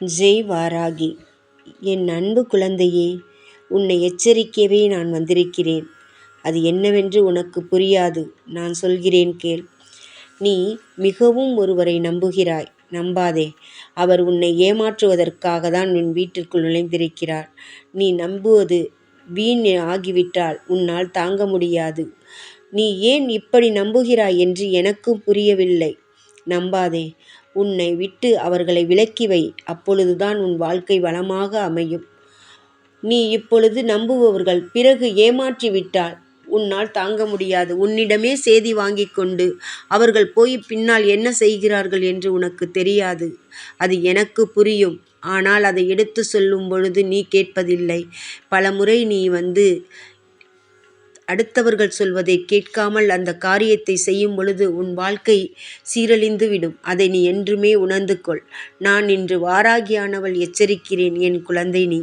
ஜெய் வாராகி என் அன்பு குழந்தையே உன்னை எச்சரிக்கவே நான் வந்திருக்கிறேன். அது என்னவென்று உனக்கு புரியாது நான் சொல்கிறேன் கேள். நீ மிகவும் ஒருவரை நம்புகிறாய் நம்பாதே. அவர் உன்னை ஏமாற்றுவதற்காக தான் உன் வீட்டிற்குள் நுழைந்திருக்கிறார். நீ நம்புவது வீண் ஆகிவிட்டால் உன்னால் தாங்க முடியாது. நீ ஏன் இப்படி நம்புகிறாய் என்று எனக்கும் புரியவில்லை. நம்பாதே உன்னை விட்டு அவர்களை விலக்கி வை. அப்பொழுதுதான் உன் வாழ்க்கை வளமாக அமையும். நீ இப்பொழுது நம்புபவர்கள். பிறகு ஏமாற்றி விட்டால் உன்னால் தாங்க முடியாது. உன்னிடமே செய்தி வாங்கி கொண்டு அவர்கள் போய் பின்னால் என்ன செய்கிறார்கள் என்று உனக்கு தெரியாது. அது எனக்கு புரியும். ஆனால் அதை எடுத்து சொல்லும் பொழுது நீ கேட்பதில்லை. பலமுறை நீ வந்து அடுத்தவர்கள் சொல்வதை கேட்காமல் அந்த காரியத்தை செய்யும் பொழுது உன் வாழ்க்கை சீரழிந்து விடும் அதை நீ என்றுமே உணர்ந்து கொள். நான் இன்று வாராகியானவள் எச்சரிக்கிறேன் என் குழந்தை நீ.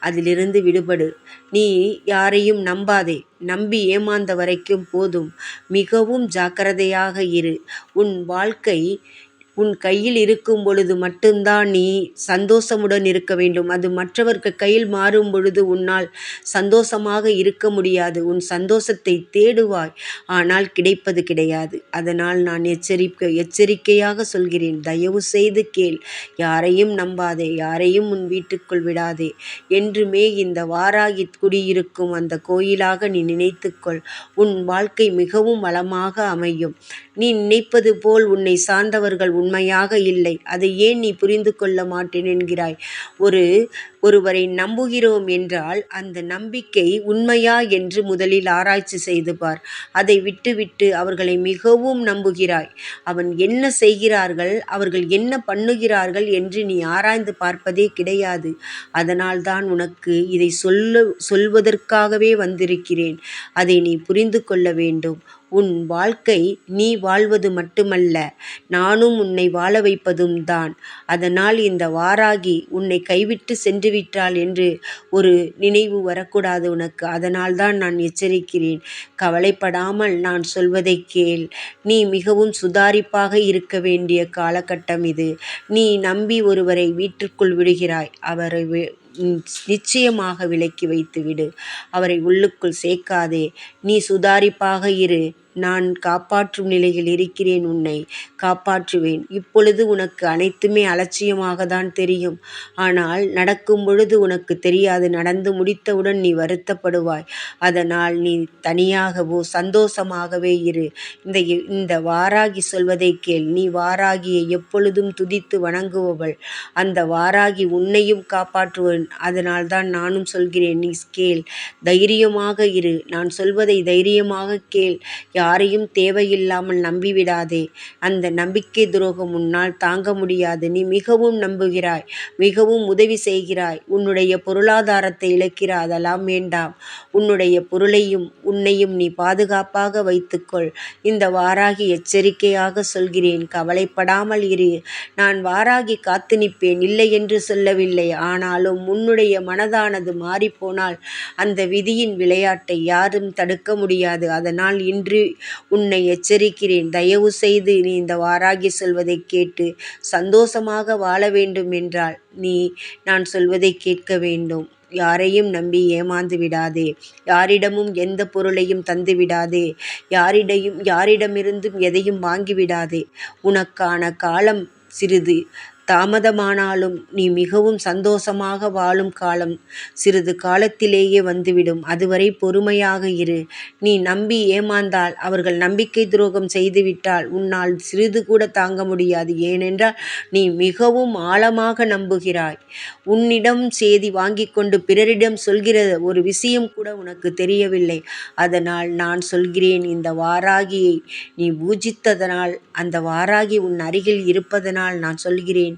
அதிலிருந்து விடுபடு. நீ யாரையும் நம்பாதே. நம்பி ஏமாந்த வரைக்கும் போதும். மிகவும் ஜாக்கிரதையாக இரு. உன் வாழ்க்கை உன் கையில் இருக்கும் பொழுது மட்டும்தான் நீ சந்தோஷமுடன் இருக்க வேண்டும். அது மற்றவர்க்கு கையில் மாறும் பொழுது உன்னால் சந்தோஷமாக இருக்க முடியாது. உன் சந்தோஷத்தை தேடுவாய். ஆனால் கிடைப்பது கிடையாது. அதனால் நான் எச்சரிக்கை எச்சரிக்கையாக சொல்கிறேன். தயவு செய்து கேள். யாரையும் நம்பாதே. யாரையும் உன் வீட்டுக்குள் விடாதே. என்றுமே இந்த வாராகி குடியிருக்கும் அந்த கோயிலாக நீ நினைத்துக்கொள். உன் வாழ்க்கை மிகவும் வளமாக அமையும். நீ நினைப்பது போல் உன்னை சார்ந்தவர்கள் உண்மையாக இல்லை. அதை ஏன் நீ புரிந்து கொள்ள மாட்டேன் என்கிறாய்? ஒரு ஒருவரை நம்புகிறோம் என்றால் அந்த நம்பிக்கை உண்மையா என்று முதலில் ஆராய்ச்சி செய்து பார். அதை விட்டுவிட்டு அவர்களை மிகவும் நம்புகிறாய். அவன் என்ன செய்கிறார்கள்? அவர்கள் என்ன பண்ணுகிறார்கள் என்று நீ ஆராய்ந்து பார்ப்பதே கிடையாது. அதனால்தான் உனக்கு இதை சொல்ல சொல்வதற்காகவே வந்திருக்கிறேன். அதை நீ புரிந்து கொள்ள வேண்டும். உன் வாழ்க்கை நீ வாழ்வது மட்டுமல்ல நானும் உன்னை வாழ வைப்பதும் தான். அதனால் இந்த வாராகி உன்னை கைவிட்டு சென்று விட்டாள் என்று ஒரு நினைவு வரக்கூடாது உனக்கு. அதனால்தான் நான் எச்சரிக்கிறேன். கவலைப்படாமல் நான் சொல்வதை கேள். நீ மிகவும் சுதாரிப்பாக இருக்க வேண்டிய காலகட்டம் இது. நீ நம்பி ஒருவரை வீட்டிற்குள் விடுகிறாய். அவரை நிச்சயமாக விலக்கி வைத்துவிடு. அவரை உள்ளுக்குள் சேர்க்காதே. நீ சுதாரிப்பாக இரு. நான் காப்பாற்றும் நிலையில் இருக்கிறேன் உன்னை காப்பாற்றுவேன். இப்பொழுது உனக்கு அனைத்துமே அலட்சியமாக தான் தெரியும். ஆனால் நடக்கும் பொழுது உனக்கு தெரியாது நடந்து முடித்தவுடன் நீ வருத்தப்படுவாய். அதனால் நீ தனியாகவோ சந்தோஷமாகவே இரு. இந்த இந்த வாராகி சொல்வதை கேள். நீ வாராகியை எப்பொழுதும் துதித்து வணங்குபவள். அந்த வாராகி உன்னையும் காப்பாற்றுவன். அதனால் தான் நானும் சொல்கிறேன் நீ கேள். தைரியமாக இரு. நான் சொல்வதை தைரியமாக கேள். யாரையும் தேவையில்லாமல் நம்பிவிடாதே. அந்த நம்பிக்கை துரோகம் உன்னால் தாங்க முடியாது. நீ மிகவும் நம்புகிறாய் மிகவும் உதவி செய்கிறாய். உன்னுடைய பொருளாதாரத்தை இழக்கிறாய். அதெல்லாம் வேண்டாம். உன்னுடைய பொருளையும் உன்னையும் நீ பாதுகாப்பாக வைத்துக்கொள். இந்த வாராகி எச்சரிக்கையாக சொல்கிறேன். கவலைப்படாமல் இரு. நான் வாராகி காத்து நிற்பேன் இல்லை என்று சொல்லவில்லை. ஆனாலும் உன்னுடைய மனதானது மாறிப்போனால் அந்த விதியின் விளையாட்டை யாரும் தடுக்க முடியாது. அதனால் இன்று உன்னை எச்சரிக்கிறேன். தயவு செய்து நீ இந்த வாராகி சொல்வதை கேட்டு சந்தோஷமாக வாழ வேண்டும் என்றால் நீ நான் சொல்வதை கேட்க வேண்டும். யாரையும் நம்பி ஏமாந்து விடாதே. யாரிடமும் எந்த பொருளையும் தந்து விடாதே. யாரிடையும் யாரிடமிருந்தும் எதையும் வாங்கிவிடாதே உனக்கான காலம் சிறிது. தாமதமானாலும் நீ மிகவும் சந்தோஷமாக வாழும் காலம் சிறிது காலத்திலேயே வந்துவிடும். அதுவரை பொறுமையாக இரு. நீ நம்பி ஏமாந்தால் அவர்கள் நம்பிக்கை துரோகம் செய்துவிட்டால் உன்னால் சிறிது கூட தாங்க முடியாது. ஏனென்றால் நீ மிகவும் ஆழமாக நம்புகிறாய். உன்னிடம் செய்தி வாங்கி கொண்டு பிறரிடம் சொல்கிற ஒரு விஷயம் கூட உனக்கு தெரியவில்லை. அதனால் நான் சொல்கிறேன் இந்த வாராகியை நீ பூஜித்ததனால் அந்த வாராகி உன் அருகில் இருப்பதனால் நான் சொல்கிறேன்.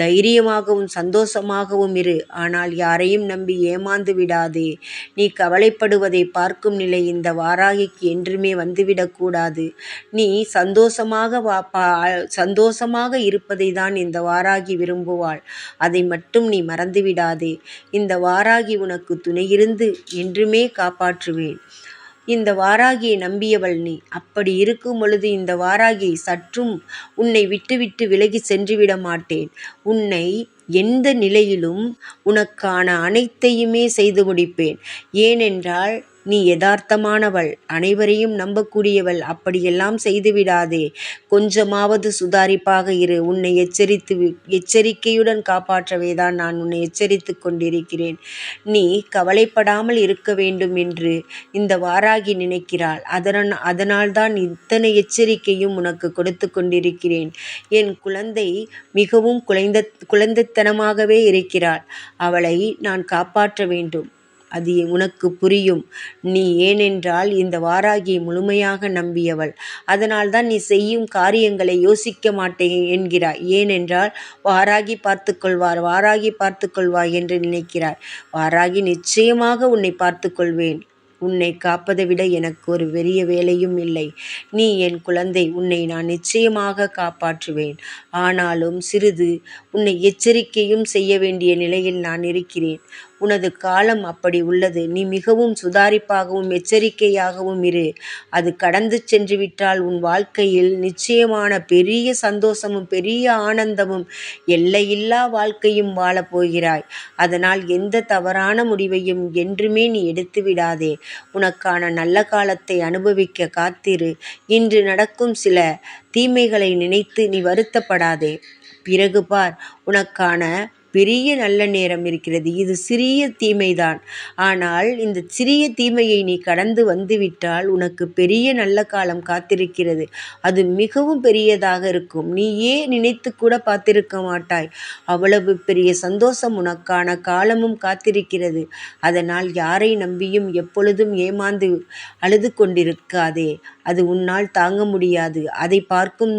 தைரியமாகவும் சந்தோஷமாகவும் இரு. ஆனால் யாரையும் நம்பி ஏமாந்து விடாதே. நீ கவலைப்படுவதை பார்க்கும் நிலை இந்த வாராகிக்கு என்றுமே வந்துவிடக்கூடாது நீ சந்தோஷமாக வா சந்தோஷமாக இருப்பதை தான் இந்த வாராகி விரும்புவாள். அதை மட்டும் நீ மறந்துவிடாதே இந்த வாராகி உனக்கு துணையிருந்து என்றுமே காப்பாற்றுவேன். இந்த வாராகியை நம்பியவள் நீ அப்படி இருக்கும் பொழுது இந்த வாராகி சற்றும் உன்னை விட்டுவிட்டு விலகி சென்றுவிட மாட்டேன் உன்னை எந்த நிலையிலும் உனக்கான அனைத்தையுமே செய்து முடிப்பேன். ஏனென்றால் நீ யதார்த்தமானவள். அனைவரையும் நம்பக்கூடியவள். அப்படியெல்லாம் செய்துவிடாதே. கொஞ்சமாவது சுதாரிப்பாக இரு. உன்னை எச்சரித்து எச்சரிக்கையுடன் காப்பாற்றவேதான் நான் உன்னை எச்சரித்துக் கொண்டிருக்கிறேன். நீ கவலைப்படாமல் இருக்க வேண்டும் என்று இந்த வாராகி நினைக்கிறாள். அதனால்தான் இத்தனை எச்சரிக்கையும் உனக்கு கொடுத்துக் கொண்டிருக்கிறேன். என் குழந்தை மிகவும் குழந்தைத்தனமாகவே இருக்கிறாள். அவளை நான் காப்பாற்ற வேண்டும். அது உனக்கு புரியும். நீ ஏனென்றால் இந்த வாராகியை முழுமையாக நம்பியவள். அதனால்தான் நீ செய்யும் காரியங்களை யோசிக்க மாட்டேன் என்கிறாய். ஏனென்றால் வாராகி பார்த்துக்கொள்வார் வாராகி பார்த்துக்கொள்வாய் என்று நினைக்கிறாய். வாராகி நிச்சயமாக உன்னை பார்த்துக்கொள்வேன் கொள்வேன். காப்பதை விட எனக்கு ஒரு பெரிய வேலையும் இல்லை. நீ என் குழந்தை. உன்னை நான் நிச்சயமாக காப்பாற்றுவேன். ஆனாலும் சிறிது உன்னை எச்சரிக்கையும் செய்ய வேண்டிய நிலையில் நான் இருக்கிறேன். உனது காலம் அப்படி உள்ளது. நீ மிகவும் சுதாரிப்பாகவும் எச்சரிக்கையாகவும் இரு. அது கடந்து சென்றுவிட்டால் உன் வாழ்க்கையில் நிச்சயமான பெரிய சந்தோஷமும் பெரிய ஆனந்தமும் எல்லையில்லா வாழ்க்கையும் வாழப்போகிறாய் அதனால் எந்த தவறான முடிவையும் என்றுமே நீ எடுத்து விடாதே உனக்கான நல்ல காலத்தை அனுபவிக்க காத்திரு. இன்று நடக்கும் சில தீமைகளை நினைத்து நீ வருத்தப்படாதே. பிறகு பார் உனக்கான பெரிய நல்ல நேரம் இருக்கிறது. இது சிறிய தீமைதான். ஆனால் இந்த சிறிய தீமையை நீ கடந்து வந்துவிட்டால் உனக்கு பெரிய நல்ல காலம் காத்திருக்கிறது. அது மிகவும் பெரியதாக இருக்கும். நீயே கூட பார்த்திருக்க மாட்டாய். அவ்வளவு பெரிய சந்தோஷம் உனக்கான காலமும் காத்திருக்கிறது. அதனால் யாரை நம்பியும் எப்பொழுதும் ஏமாந்து அழுது கொண்டிருக்காதே. அது உன்னால் தாங்க முடியாது. அதை பார்க்கும்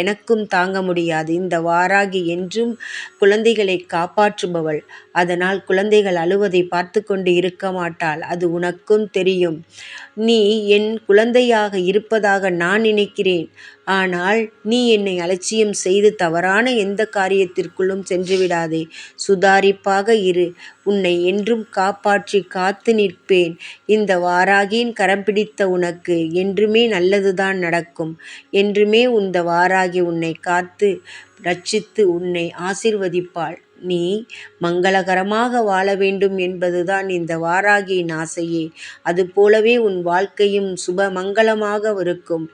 எனக்கும் தாங்க முடியாது. இந்த வாராகி என்றும் குழந்தைகளை காப்பாற்றுபவள். அதனால் குழந்தைகள் அழுவதை பார்த்து கொண்டு இருக்க மாட்டாள். அது உனக்கும் தெரியும். நீ என் குழந்தையாக இருப்பதாக நான் நினைக்கிறேன். ஆனால் நீ என்னை அலட்சியம் செய்து தவறான எந்த காரியத்திற்குள்ளும் சென்றுவிடாதே. சுதாரிப்பாக இரு. உன்னை என்றும் காப்பாற்றி காத்து நிற்பேன். இந்த வாராகியின் கரம் பிடித்த உனக்கு என்றுமே நல்லதுதான் நடக்கும். என்றுமே இந்த வாராகி உன்னை காத்து ரட்சித்து உன்னை ஆசிர்வதிப்பாள் நீ மங்களகரமாக வாழ வேண்டும் என்பதுதான் இந்த வாராகியின் ஆசையே. அதுபோலவே உன் வாழ்க்கையும் சுப மங்களமாக இருக்கும்.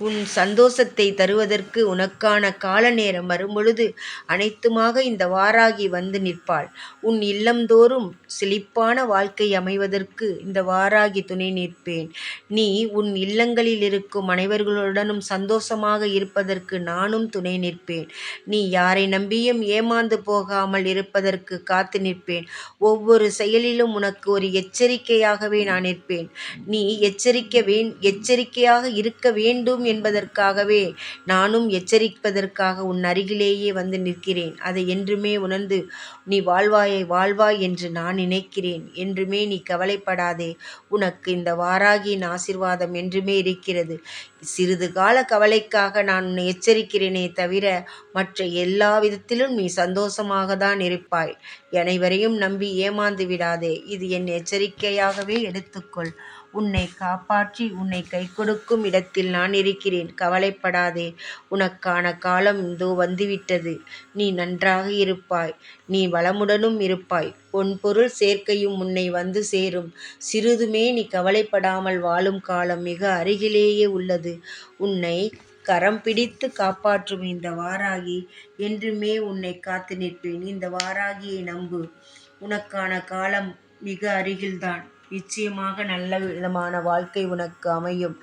உன் சந்தோஷத்தை தருவதற்கு உனக்கான கால நேரம் வரும்பொழுது அனைத்துமாக இந்த வாராகி வந்து நிற்பாள். உன் இல்லம்தோறும் செழிப்பான வாழ்க்கை அமைவதற்கு இந்த வாராகி துணை நிற்பேன். நீ உன் இல்லங்களில் இருக்கும் அனைவர்களுடனும் சந்தோஷமாக இருப்பதற்கு நானும் துணை நிற்பேன். நீ யாரை நம்பியும் ஏமாந்து போகாமல் இருப்பதற்கு காத்து நிற்பேன். ஒவ்வொரு செயலிலும் உனக்கு ஒரு எச்சரிக்கையாகவே நான் நிற்பேன் நீ எச்சரிக்கையாக இருக்க வேண்டும் என்பதற்காகவே நானும் எச்சரிப்பதற்காக உன் அருகிலேயே வந்து நிற்கிறேன். அதை என்றுமே உணர்ந்து நீ வாழ்வாயை வாழ்வாய் என்று நான் நினைக்கிறேன். என்றுமே நீ கவலைப்படாதே. உனக்கு இந்த வாராகியின் ஆசீர்வாதம் என்றுமே இருக்கிறது. சிறிது கால கவலைக்காக நான் உன்னை எச்சரிக்கிறேனே தவிர மற்ற எல்லா விதத்திலும் நீ சந்தோஷமாகத்தான் இருப்பாய். அனைவரையும் நம்பி ஏமாந்து விடாதே. இது என் எச்சரிக்கையாகவே எடுத்துக்கொள். உன்னை காப்பாற்றி உன்னைக் கைக்கொடுக்கும் இடத்தில் நான் இருக்கிறேன். கவலைப்படாதே. உனக்கான காலம் இதோ வந்துவிட்டது. நீ நன்றாக இருப்பாய். நீ வளமுடனும் இருப்பாய். பொன் பொருள் சேர்க்கையும் உன்னை வந்து சேரும். சிறிதுமே நீ கவலைப்படாமல் வாழும் காலம் மிக அருகிலேயே உள்ளது. உன்னை கரம் பிடித்து காப்பாற்றும் இந்த வாராகி என்றுமே உன்னை காத்து நிற்பேன். இந்த வாராகியை நம்பு. உனக்கான காலம் மிக அருகில்தான். நிச்சயமாக நல்ல விதமான வாழ்க்கை உனக்கு அமையும்.